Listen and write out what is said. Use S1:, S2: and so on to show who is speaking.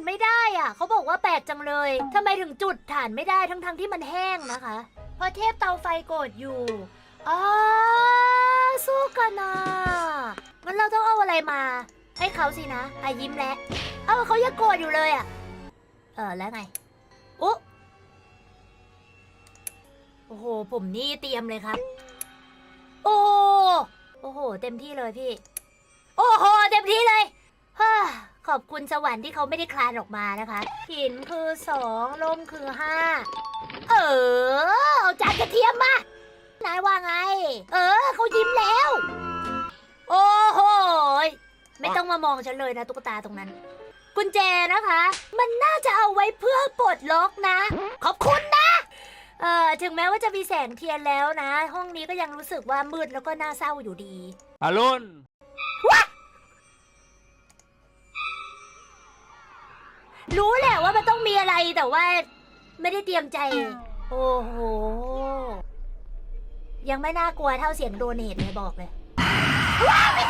S1: ดไม่ได้อะเขาบอกว่าแปลกจังเลยทำไมถึงจุดฐานไม่ได้ทั้งๆที่มันแห้งนะคะ เพราะเทพเตาไฟโกรธอยู่อ๋อสู้กันนะงั้นเราต้องเอาอะไรมา ให้เขาสินะอะยิ้มแล้วเอ้าเขายังโกรธอยู่เลยอะเออแล้วไงอุ๊โอ้โห ผมนี่เตรียมเลยครับ โอ้โอ้โห เต็มที่เลยพี่ โอ้โห เต็มที่เลย ขอบคุณสวรรค์ที่เขาไม่ได้คลานออกมานะคะ หินคือสองลมคือห้าเออเอาจานกระเทียมมานายว่าไง เออเขายิ้มแล้ว โอ้โหไม่ต้องมามองฉันเลยนะตุ๊กตาตรงนั้น กุญแจนะคะ มันน่าจะเอาไว้เพื่อปลดล็อกนะ ขอบคุณนะเอ่อถึงแม้ว่าจะมีแสงเทียนแล้วนะ ห้องนี้ก็ยังรู้สึกว่ามืดแล้วก็น่าเศร้าอยู่ดี
S2: อรุณ
S1: รู้แหละว่ามันต้องมีอะไรแต่ว่า ไม่ได้เตรียมใจ โอ้โห ยังไม่น่ากลัวเท่าเสียงโดเนทเลยบอกเลย ว้าวพิกาจูว้าว